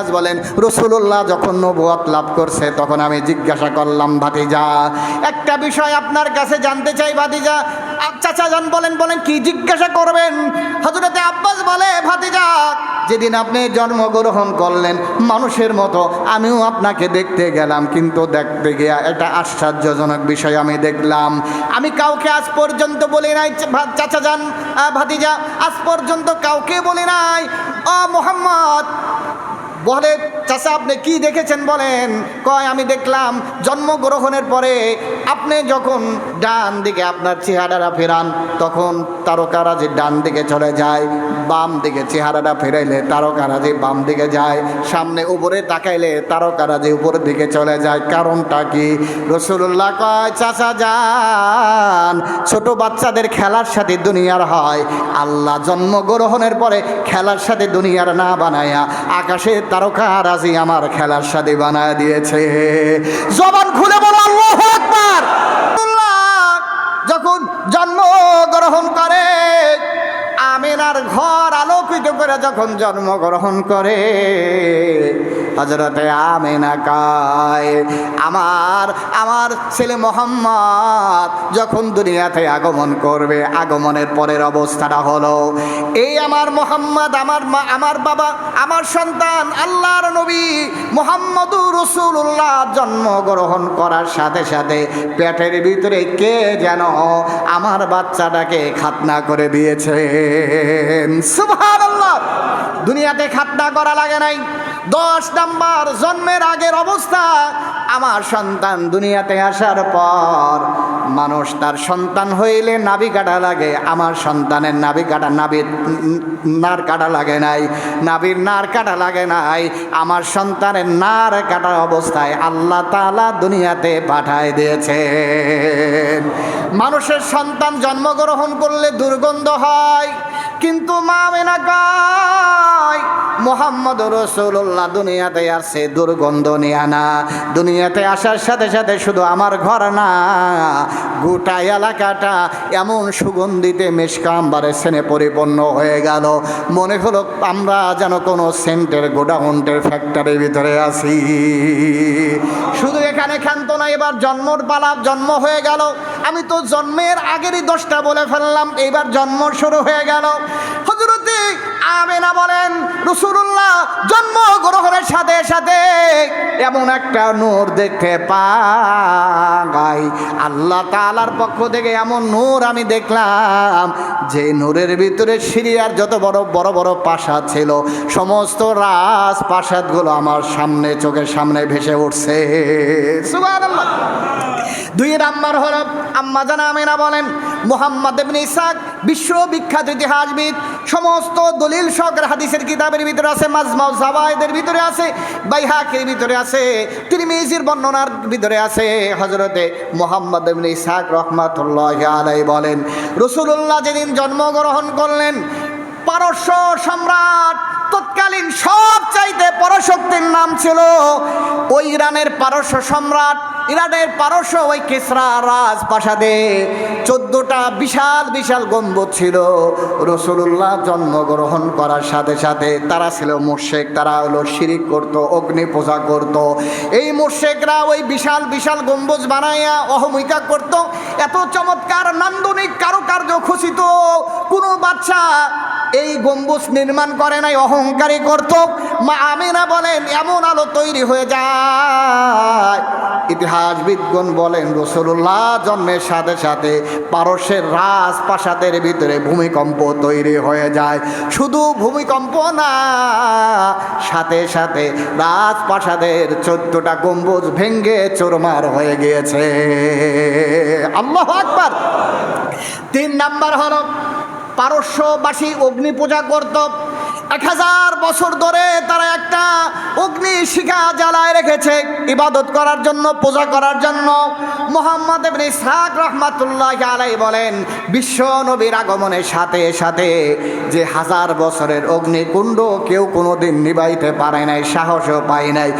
আজ বলেন রসুল্লাহ যখন নবুয়াত লাভ করছে, তখন আমি জিজ্ঞাসা করলাম, ভাতিজা, একটা বিষয় আপনার কাছে জানতে চাই ভাতিজা। চাচা যান বলেন বলেন, কি জিজ্ঞাসা করবেন? হজরতে আব্বাস বলে, ভাতিজা, যেদিন আপনি জন্মগ্রহণ করলেন, মানুষের মতো আমিও আপনাকে দেখতে গেলাম, কিন্তু দেখতে গিয়া একটা আশ্চর্যজনক বিষয় আমি দেখলাম। আমি কাউকে আজ পর্যন্ত বলি নাই চাচা যান ভাতিজা, আজ পর্যন্ত কাউকে বলি নাই। ও মোহাম্মদ বলে, চাচা, আপনি কি দেখেছেন বলেন? কয়, আমি দেখলাম জন্মগ্রহণের পরে আপনি যখন ডান দিকে আপনার চেহারাটা ফেরান, তখন তারকারাজি ডান দিকে চলে যায়, বাম দিকে চেহারাটা ফেরাইলে তারকারাজি বাম দিকে যায়, সামনে উপরে তাকাইলে তারকারাজি উপরের দিকে চলে যায়। কারণটা কি? রসুল্লাহ কয়, চাচা যান ছোট বাচ্চাদের খেলার সাথে দুনিয়ার হয়। আল্লাহ জন্মগ্রহণের পরে খেলার সাথে দুনিয়ার না বানায়া আকাশে তারকা রাজি আমার খেলার সাথে বানায় দিয়েছে। জবান খুলে বলো, আল্লাহু আকবার! যখন জন্মগ্রহণ করে, আমিনার ঘর আলোকিত করে যখন জন্মগ্রহণ করে হজরতে আমিনা কায়, আমার আমার ছেলে মোহাম্মদ যখন দুনিয়াতে আগমন করবে, আগমনের পরের অবস্থাটা হলো, এই আমার মোহাম্মদ, আমার মা, আমার বাবা, আমার সন্তান, আল্লাহর নবী মোহাম্মদুর রসুল্লাহ জন্মগ্রহণ করার সাথে সাথে পেটের ভিতরে কে যেন আমার বাচ্চাটাকে খাতনা করে দিয়েছে। দুনিয়াতে খাতনা করা লাগে নাই। দশ নাম্বার জন্মের আগের অবস্থা। আমার সন্তান দুনিয়াতে আসার পর মানুষ তার সন্তান হইলে নাভি কাটা লাগে, আমার সন্তানের নাভি কাটা নাভি নার কাটা লাগে নাই, নাভির নার কাটা লাগে নাই, আমার সন্তানের নার কাটা অবস্থায় আল্লাহ তালা দুনিয়াতে পাঠায় দিয়েছে মানুষের সন্তান জন্মগ্রহণ করলে দুর্গন্ধ হয় কিন্তু মা মেনা কয়, মোহাম্মদ রসুল্লাহ দুনিয়াতে আসছে দুর্গন্ধ নিয়ে আনা দুনিয়াতে আসার সাথে সাথে শুধু আমার ঘর না, গোটা এলাকাটা এমন সুগন্ধিতে মেশকাম্বারের সেনে পরিপূর্ণ হয়ে গেল। মনে হলো আমরা যেন কোনো সেন্টের গোডাউন্টের ফ্যাক্টরির ভিতরে আছি। শুধু এখানে ক্ষান্ত না, এবার জন্মর পালা জন্ম হয়ে গেল। আমি তো জন্মের আগেরই দশটা বলে ফেললাম এইবার জন্ম শুরু হয়ে গেল। হজরতে আমেনা বলেন রসুল্লাহ জন্ম গ্রহণের সাথে সাথে এমন একটা নূর দেখতে পাই। আল্লাহ তালার পক্ষ থেকে এমন নূর আমি দেখলাম, যে নূরের ভিতরে সিরিয়ার যত বড় বড় বড় প্রাসাদ ছিল, সমস্ত রাজ প্রাসাদগুলো আমার সামনে, চোখের সামনে ভেসে উঠছে। সুবহানাল্লাহ। দুই নাম্বার হল আম্মা জানা বলেন, মোহাম্মদ ইবনে ইসাক বিশ্ববিখ্যাত ইতিহাসবিদ, সমস্ত দলিল শখের হাদিসের কিতাবের ভিতরে আছে, মাজমাউ জাওয়ায়েদের ভিতরে আছে, বাইহাকের ভিতরে আছে, তিরমিজির বর্ণনার ভিতরে আছে। হজরতে মোহাম্মদ ইবনে ইসাক রহমাতুল্লাহ আলাই বলেন রসুল্লাহ যেদিন জন্মগ্রহণ করলেন, পারস্য সম্রাট তৎকালীন সব চাইতে পরশক্তির নাম ছিল ওই ইরানের পারস্য সম্রাট, ইরানের পারস্য ওই কেসরা রাজপ্রাসাদে। চোদ্দটা বিশাল বিশাল গম্বুজ ছিল। রসুল্লাহ জন্মগ্রহণ করার সাথে সাথে তারা ছিল মোর্শেক, তারা হলো শিরিক করত, অগ্নি পূজা করত। এই মোর্শেকরা ওই বিশাল বিশাল গম্বুজ বানাইয়া অহমিকা করত। এত চমৎকার, নান্দনিক কারুকার্য খুশিত কোনো বাচ্চা এই গম্বুজ নির্মাণ করে নাই, অহংকারী করত মা আমিনা বলেন, এমন আলো তৈরি হয়ে যায়। ইতিহাসবিদগণ বলেন রসুল্লাহ জন্মের সাথে সাথে পারস্যের রাজপ্রাসাদের ভিতরে ভূমিকম্প তৈরি হয়ে যায়। শুধু ভূমিকম্প না, সাথে সাথে রাজপ্রাসাদের চোদ্দটা গম্বুজ ভেঙ্গে চোরমার হয়ে গিয়েছে। আল্লাহ আকবার। তিন নাম্বার হলো পারস্যবাসী অগ্নি পূজা করত। এক হাজার বছর ধরে তারা একটা অগ্নি শিখা জ্বালায় রেখেছে। ইবাদত করার জন্য, পূজা করার জন্য। মোহাম্মদ ইসহাক রহমাতুল্লাহ আলাই বলেন, বিশ্ব নবীর আগমনের সাথে সাথে যে হাজার বছরের অগ্নিকুণ্ড কেউ কোনোদিন নিবাইতে পারে নাই, সাহসও পায় নাই।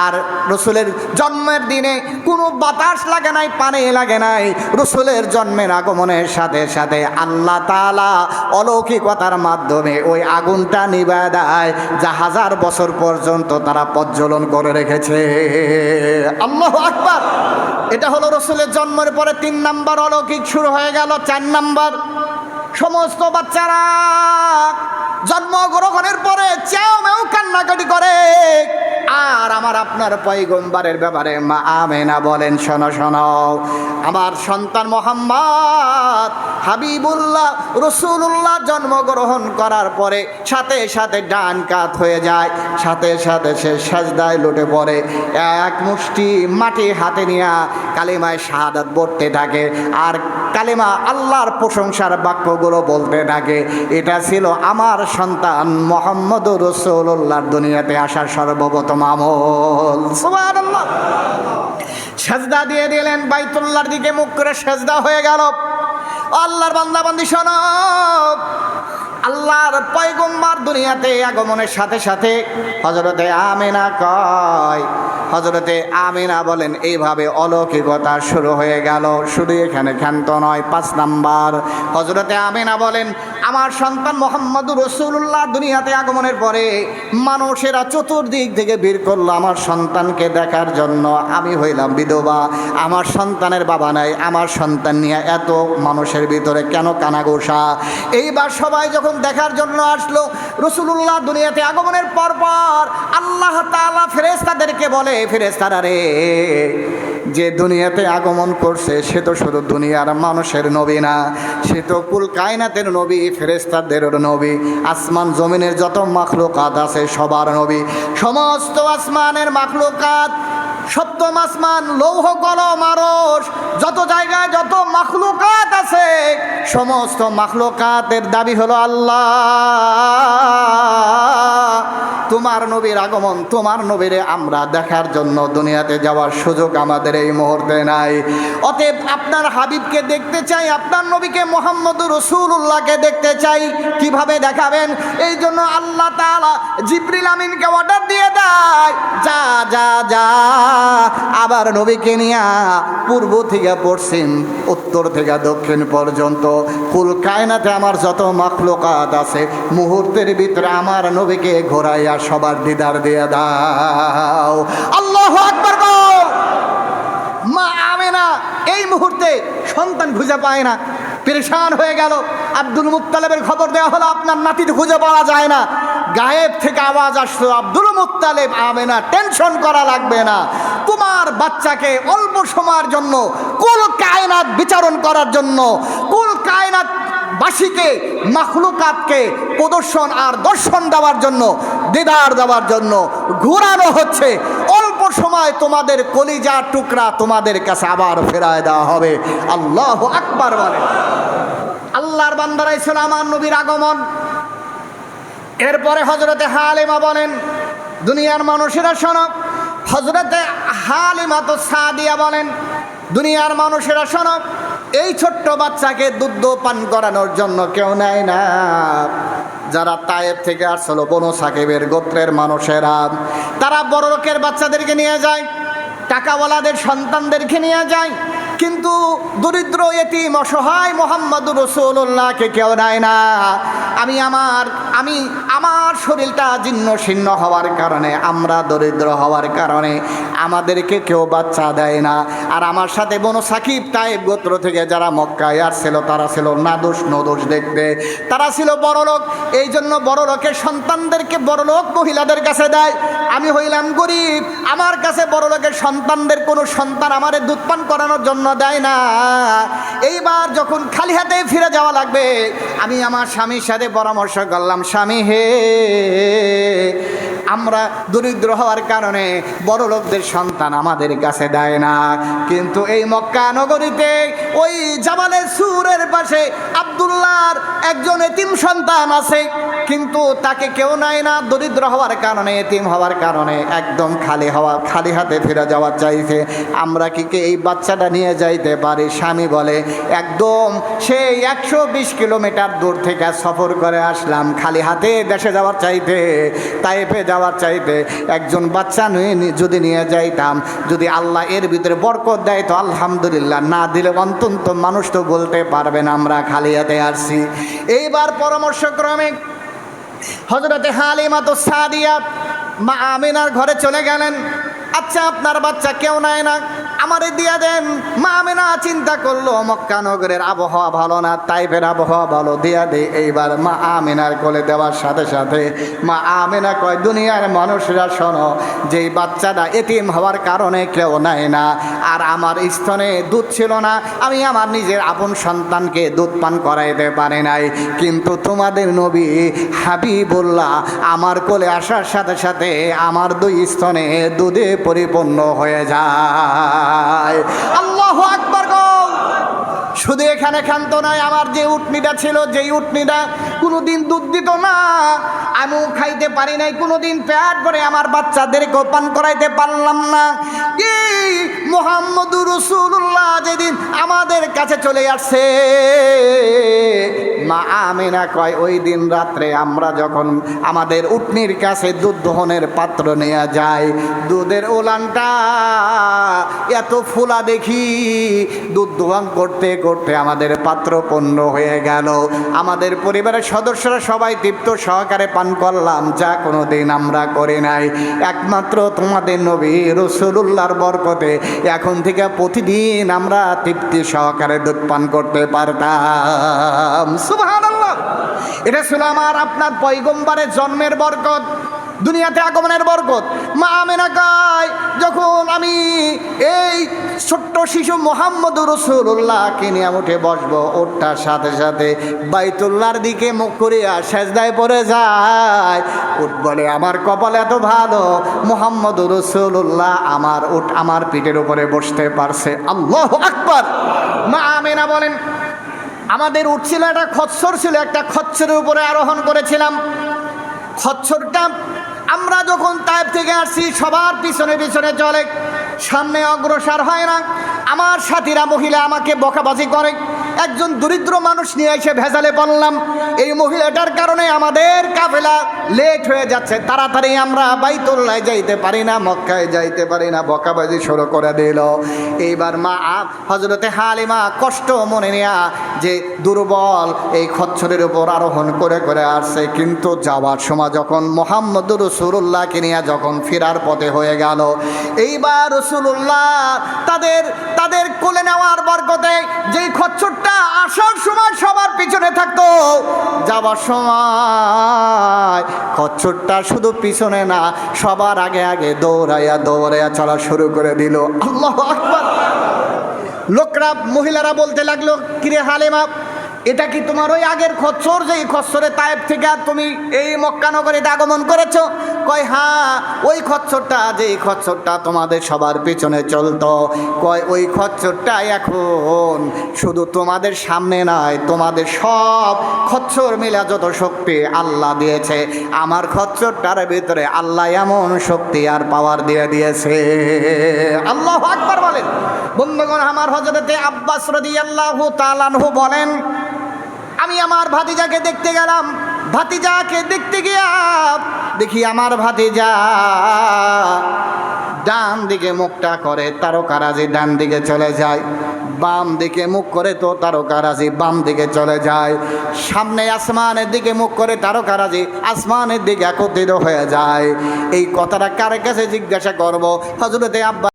আর রসুলের জন্মের দিনে কোনো বাতাস লাগে নাই, পানি লাগে নাই। রসুলের জন্মের আগমনের সাথে সাথে আল্লাহ তালা অলৌকিকতার মাধ্যমে ওই আগুনটা নিবা দেয় যা হাজার বছর পর্যন্ত তারা প্রজ্বলন করে রেখেছে। আল্লাহ আকবার! এটা হলো রসুলের জন্মের পরে তিন নাম্বার অলৌকিক শুরু হয়ে গেল, চার নাম্বার। সমস্ত বাচ্চারা জন্মগ্রহণের পরে চেয়েও মেয়েও কান্নাকাটি করে। আর আমার আপনার পয়গম্বারের ব্যাপারে মা আমেনা বলেন, শোনো শোনো। আমার সন্তান মোহাম্মদ হাবিবুল্লাহ রসুল্লাহ জন্মগ্রহণ করার পরে সাথে সাথে ডান কাত হয়ে যায়, সাথে সাথে সে সাজদায় লুটে পড়ে। এক মুষ্টি মাটি হাতে নিয়ে কালিমায় শাহাদাত পড়তে থাকে আর কালিমা আল্লাহর প্রশংসার বাক্যগুলো বলতে থাকে। এটা ছিল আমার সন্তান মোহাম্মদ রসুল্লাহর দুনিয়াতে আসার সর্বপ্রথম আমল সুবহানাল্লাহ। সেজদা দিয়ে দিলেন, বাইতুল্লাহর দিকে মুখ করে সেজদা হয়ে গেল। আল্লাহর বান্দা, বান্দি, শোনো। আল্লাহর পয়গম্বার দুনিয়াতে আগমনের সাথে সাথে হজরতে আমেনা কয় হজরতে আমিনা বলেন, এইভাবে অলৌকিকতা শুরু হয়ে গেল। শুধু এখানে ক্ষান্ত নয়, পাঁচ নাম্বার। হজরতে আমিনা বলেন, আমার সন্তান মোহাম্মদ রসুল্লাহ দুনিয়াতে আগমনের পরে মানুষেরা চতুর্দিক থেকে বের করল আমার সন্তানকে দেখার জন্য। আমি হইলাম বিধবা। আমার সন্তানের বাবা নাই। আমার সন্তান নিয়ে এত মানুষের ভিতরে কেন কানাগোসা এইবার সবাই যখন দেখার জন্য আসলো রসুল্লাহ দুনিয়াতে আগমনের পর পর আল্লাহ তালা ফেরেস তাদেরকে বলে ফেরেস্তারা রে, যে দুনিয়াতে আগমন করছে, সে তো শুধু দুনিয়ার মানুষের নবী না, সে তো কুল কায়নাতের নবী ফেরেস্তাদের নবী, আসমান জমিনের যত মাখলুকাত আছে, সবার নবী। সমস্ত আসমানের মাখলুকাত, সপ্তম আসমান, লৌহ, কলম আরস যত জায়গায় যত মাখলুকাত আছে, সমস্ত মাখলুকাতের দাবি হলো আল্লাহ। তোমার নবীর আগমন, তোমার নবীরে আমরা দেখার জন্য দুনিয়াতে যাওয়ার সুযোগ আমাদের এই মুহূর্তে নাই। অতএব আপনার হাবিবকে দেখতে চাই, আপনার নবীকে মোহাম্মদ রসুল্লাহকে দেখতে চাই। কীভাবে দেখাবেন? এই জন্য আল্লাহ তাআলা জিব্রিল আমিনকে অর্ডার দিয়ে দেয়, যা যা যা, আবার নবীকে নিয়ে পূর্ব থেকে পশ্চিম, উত্তর থেকে দক্ষিণ পর্যন্ত। কুল কায়নাতে আমার যত মাখলুকাত আছে, মুহূর্তের ভিতরে আমার নবীকে ঘোরাইয়া সবার দিদার দিয়ে দাও। আল্লাহ আকবর মা আমেনা, এই মুহূর্তে সন্তান খুঁজে পায় না। পেরেশান হয়ে গেল। আব্দুল মুত্তালেবের খবর দেওয়া হলো, আপনার নাতির খুঁজে পাওয়া যায় না। গায়েব থেকে আওয়াজ আসতো আব্দুল মুত্তালেব আমেনা, টেনশন করা লাগবে না। তোমার বাচ্চাকে অল্প সময়ের জন্য কুল কায়নাত বিচারণ করার জন্য বাসীকে, মাখলুকাতকে প্রদর্শন আর দর্শন দেওয়ার জন্য, দিদার দেওয়ার জন্য ঘোরানো হচ্ছে। অল্প সময় তোমাদের কলিজা টুকরা তোমাদের কাছে আবার ফেরায় দেওয়া হবে। আল্লাহ আকবার বলে। আল্লাহর বান্দারাই ছিল আমার নবীর আগমন। এরপরে হজরতে হালিমা বলেন, দুনিয়ার মানুষেরা শোনো। হজরতে হালিমা তো সাদিয়া বলেন, দুনিয়ার মানুষেরা শোনো। এই ছোট্ট বাচ্চাকে দুধ পান করানোর জন্য কেউ নেয় না। যারা তায়েব থেকে আসলো বনু সাকিবের গোত্রের মানুষেরা, তারা বড় লোকের বাচ্চাদেরকে নিয়ে যায়, টাকাওয়ালাদের সন্তানদেরকে নিয়ে যায় কিন্তু দরিদ্র এতিম অসহায় মোহাম্মদ রসুল্লাহকে কেউ নেয় না। আমি আমার আমি আমার শরীরটা জীর্ণ শীর্ণ হওয়ার কারণে, আমরা দরিদ্র হওয়ার কারণে আমাদেরকে কেউ বাচ্চা দেয় না। আর আমার সাথে বনু সাকিব তাইব গোত্র থেকে যারা মক্কায় আসছিল, তারা ছিল নাদোষ নদোষ দেখতে। তারা ছিল বড় লোক এই জন্য বড় লোকের সন্তানদেরকে বড় লোক মহিলাদের কাছে দেয়। আমি হইলাম গরিব, আমার কাছে বড় লোকের সন্তানদের কোনো সন্তান আমারে দুধ পান করানোর জন্য দেয় না। এইবার যখন খালি হাতে ফিরে যাওয়া লাগবে, আমি আমার স্বামীর সাথে পরামর্শ করলাম, স্বামী হে, আমরা দরিদ্র হওয়ার কারণে বড় লোকদের সন্তান আমাদের কাছে দেয় না। কিন্তু এই মক্কা নগরীতে ওই জামালের সুরের পাশে আবদুল্লাহর একজন এতিম সন্তান আছে। কিন্তু তাকে কেউ নেয় না, দরিদ্র হওয়ার কারণে, এতিম হওয়ার কারণে, একদম খালি হওয়া, খালি হাতে ফিরে যাওয়ার চাইছে। আমরা কি এই বাচ্চাটা নিয়ে যাইতে পারি? স্বামী বলে, একদম, সেই একশো বিশ কিলোমিটার দূর থেকে সফর করে আসলাম, খালি হাতে দেশে যাওয়ার চাইতে তাইপে যাওয়ার চাইতে। একজন বাচ্চা নিয়ে নি- যদি নিয়ে যাইতাম, যদি আল্লাহ এর ভিতরে বরকত দেয়, তো আলহামদুলিল্লাহ, না দিলে অন্তন্ত মানুষ তো বলতে পারবেন আমরা খালি হাতে আসছি। এইবার পরামর্শক্রমে হজরতে হালিমা তো সাদিয়া মা আমিনার ঘরে চলে গেলেন। আচ্ছা আপনার বাচ্চা কেউ নেয় না। আমারে দিয়া দেন। মা আমিনা চিন্তা করল, মক্কা নগরের আবহাওয়া ভালো না তাইফের আবহাওয়া ভালো, দিয়া দে এইবার মা আমিনার কোলে দেওয়ার সাথে সাথে মা আমিনা কয়, দুনিয়ার মানুষরা শোনো, যেই বাচ্চাটা এতিম হওয়ার কারণে কেউ নেয় না, আর আমার স্তনে দুধ ছিল না, আমি আমার নিজের আপন সন্তানকে দুধ পান করাইতে পারি নাই। কিন্তু তোমাদের নবী হাবিবুল্লাহ আমার কোলে আসার সাথে সাথে আমার দুই স্তনে দুধে পরিপূর্ণ হয়ে যায়। আল্লাহ আকবর গো। শুধু এখানে ক্ষান্ত নয়, আমার যে উটনিটা ছিল, যেই উটনিটা কোনো দিন দুধ দিত না, আমিও খাইতে পারি নাই, কোনোদিন প্যাট করে আমার বাচ্চাদেরকেও পান করাইতে পারলাম না। এই মোহাম্মদুর রসুল্লাহ যেদিন আমাদের কাছে চলে আসছে মা আমিনা কয়, ওই দিন রাত্রে আমরা যখন আমাদের উটনির কাছে দুধ দহনের পাত্র নেওয়া যায় দুধের ওলানটা এত ফুলা দেখি, দুধ দোহান করতে করতে আমাদের পাত্র পণ্য হয়ে গেল। আমাদের পরিবারের সদস্যরা সবাই তৃপ্ত সহকারে পান করলাম, যা কোনো দিন আমরা করি নাই। একমাত্র তোমাদের নবী রসুল্লাহর বরকতে এখন থেকে প্রতিদিন আমরা তৃপ্তি সহকারে দুধ পান করতে পারতাম। এটা ছিল আমার আপনার পৈগম্বারের জন্মের বরকত, দুনিয়াতে আগমনের বরকত। মা আমেনা কয় যখন আমি এই ছোট্ট শিশু মোহাম্মদ রসুল্লাহকে নিয়ে উঠে বসবো ওটার সাথে সাথে বাইতুল্লার দিকে মুখ করিয়া সেজদায় পড়ে যায়। উঠ বলে, আমার কপাল এত ভালো মোহাম্মদ রসুল্লাহ আমার উঠ আমার পিঠের উপরে বসতে পারছে। আল্লাহ আকবার। মা আমেনা বলেন আমাদের উঠছিল একটা খচ্চর ছিল, একটা খচ্ছরের উপরে আরোহণ করেছিলাম। খচ্চরটা আমরা যখন তাইপ থেকে আসছি, সবার পিছনে পিছনে চলে, সামনে অগ্রসর হয় না। আমার সাথীরা মহিলা আমাকে বকাবাজি করে। একজন দরিদ্র মানুষ নিয়ে এসে ভেজালে পড়লাম। এই মহিলাটার কারণে আমাদের কাফেলা লেট হয়ে যাচ্ছে। তাড়াতাড়ি আমরা বাইতুল্লায় যাইতে পারি না, মক্কায় যাইতে পারি না। বকাবাজি শুরু করে দিল। এইবার মা হজরতে হালিমা কষ্ট মনে নেয়া যে দুর্বল এই খচ্ছরের উপর আরোহণ করে করে আসছে। কিন্তু যাওয়ার সময় যখন মোহাম্মদ রসুল্লাহকে নিয়ে যখন ফেরার পথে হয়ে গেল, এইবার রসুল্লাহ তাদের তাদের কোলে নেওয়ার বরকতে যেই খচ্ছরটা আসার সময় সবার পিছনে থাকতো যাবার সময় খচ্ছরটা শুধু পিছনে না, সবার আগে আগে দৌড়াইয়া দৌড়াইয়া চলা শুরু করে দিল। আল্লাহ আকবার। লোকরা মহিলারা বলতে লাগল কিরে হালেমা এটা কি তোমার ওই আগের খচ্চর যে খচ্চরে তায়েব থেকে আর তুমি এই মক্কানগরীতে আগমন করেছ? কয় হ্যাঁ ওই খচ্চরটা যে এই খচ্চরটা তোমাদের সবার পেছনে চলতো, কয়, ওই খচ্চরটা এখন শুধু তোমাদের সামনে নয়, তোমাদের সব খচ্চর মিলা যত শক্তি আল্লাহ দিয়েছে, আমার খচ্চরটার ভিতরে আল্লাহ এমন শক্তি আর পাওয়ার দিয়ে দিয়েছে। আল্লাহ আকবার বলেন। বন্ধুগণ, আমার হজরতে আব্বাস রদি আল্লাহ তালানহু বলেন আমি আমার ভাতিজাকে দেখতে গেলাম। ভাতিজাকে দেখতে গিয়া দেখি আমার ভাতিজা ডান দিকে মুখটা করে, তারকারাজি ডান দিকে চলে যায়। বাম দিকে মুখ করে তো তারকারাজি বাম দিকে চলে যায়। সামনে আসমানের দিকে মুখ করে তারকারাজি আসমানের দিকে একত্রিত হয়ে যায়। এই কথাটা কার কাছে জিজ্ঞাসা করব? হজরতে আব্বা